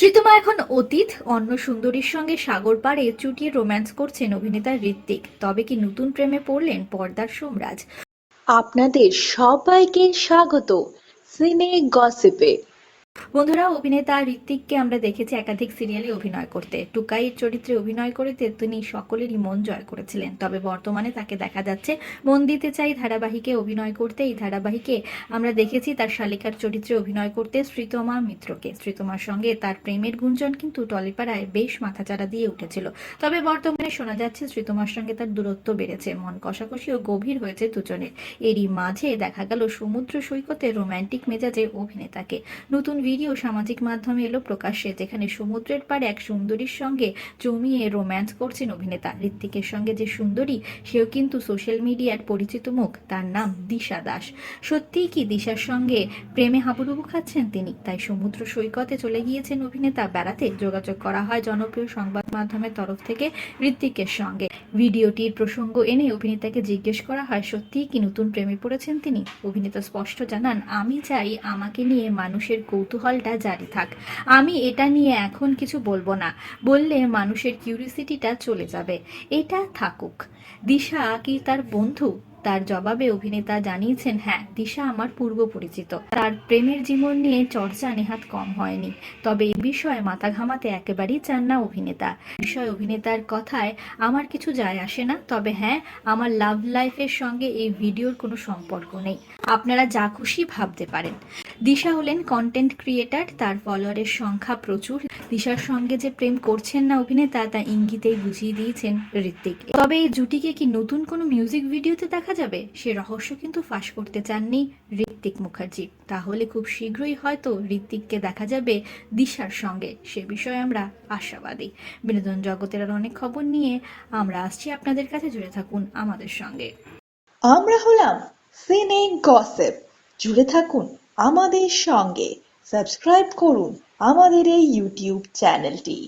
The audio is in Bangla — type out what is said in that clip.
শ্রীতমা এখন অতীত, অন্য সুন্দরীর সঙ্গে সাগর পাড়ে চুটিয়ে রোম্যান্স করছেন অভিনেতা ঋত্বিক তবে কি নতুন প্রেমে পড়লেন পর্দার সোমরাজ? আপনাদের সবাইকে স্বাগত। সিনে গসিপে। বন্ধুরা, অভিনেতা ঋত্বিককে আমরা দেখেছি একাধিক সিরিয়ালে অভিনয় করতে। টুকাইয়ের চরিত্রে অভিনয় করতে তিনি সকলেরই মন জয় করেছিলেন। তবে বর্তমানে তাকে দেখা যাচ্ছে, মন দিতে চাই ধারাবাহিকে অভিনয় করতে। এই ধারাবাহিকে আমরা দেখেছি তার শালিকার চরিত্রে অভিনয় করতে শ্রীতমা মিত্রকে। শ্রীতমার সঙ্গে তার প্রেমের গুঞ্জন কিন্তু টলিপাড়ায় বেশ মাথাচাড়া দিয়ে উঠেছিল। তবে বর্তমানে শোনা যাচ্ছে শ্রীতমার সঙ্গে তার দূরত্ব বেড়েছে। মন কষাকষি ও গভীর হয়েছে দুজনের। এরই মাঝে দেখা গেল সমুদ্র সৈকতে রোমান্টিক মেজাজে অভিনেতাকে। নতুন ভিডিও সামাজিক মাধ্যমে এলো প্রকাশ্যে, যেখানে সমুদ্রের পাড়ে এক সুন্দরীর সঙ্গে জমিয়ে রোম্যান্স করছেন অভিনেতা। ঋত্বিকের সঙ্গে যে সুন্দরী, সেও কিন্তু সোশ্যাল মিডিয়ার পরিচিত মুখ। তার নাম দিশা দাস। সত্যিই কি দিশার সঙ্গে প্রেমে হাবুডুবু খাচ্ছেন তিনি? তাই সমুদ্র সৈকতে চলে গিয়েছেন অভিনেতা। বেড়াতে যোগাযোগ করা হয় জনপ্রিয় সংবাদ মাধ্যমের তরফ থেকে ঋত্বিকের সঙ্গে। ভিডিওটির প্রসঙ্গ এনে অভিনেতাকে জিজ্ঞেস করা হয়, সত্যিই কি নতুন প্রেমে পড়েছেন তিনি? অভিনেতা স্পষ্ট জানান, আমি চাই আমাকে নিয়ে মানুষের কৌতূহলটা জারি থাক। আমি এটা নিয়ে এখন কিছু বলব না। বললে মানুষের কিউরিসিটিটা চলে যাবে। এটা থাকুক। দিশা কি তার বন্ধু? তার জবাবে অভিনেতা জানিয়েছেন হ্যাঁ দিশা আমার পূর্ব পরিচিত। তার প্রেমের জীবন নিয়ে চর্চা নেহাত কম হয়নি। তবে এই বিষয়ে মাথা ঘামাতে একেবারেই চান না অভিনেতা। বিষয় অভিনেতার কথায় আমার কিছু যায় আসে না। তবে হ্যাঁ আমার লাভ লাইফের সঙ্গে এই ভিডিওর কোনো সম্পর্ক নেই। আপনারা যা খুশি ভাবতে পারেন। দিশা হলেন কন্টেন্ট ক্রিয়েটার তার ফলোয়ারের সংখ্যা প্রচুর। দিশার সঙ্গে যে প্রেম করছেন না অভিনেতা, তা ইঙ্গিতেই বুঝিয়ে দিয়েছেন ঋত্বিক তবে এই জুটিকে কি নতুন কোনো মিউজিক ভিডিওতে দেখা যাবে, সে রহস্য কিন্তু ফাঁস করতে চাননি ঋত্বিক মুখার্জি। তাহলে খুব শীঘ্রই হয়তো ঋত্বিককে দেখা যাবে দিশার সঙ্গে। সে বিষয়ে আমরা আশাবাদী। বিনোদন জগতের আর অনেক খবর নিয়ে আমরা আসছি আপনাদের কাছে। জুড়ে থাকুন আমাদের সঙ্গে। আমরা হলাম সিনে গসিপ জুড়ে থাকুন আমাদের সঙ্গে। সাবস্ক্রাইব করুন আমাদের এই ইউটিউব চ্যানেলটি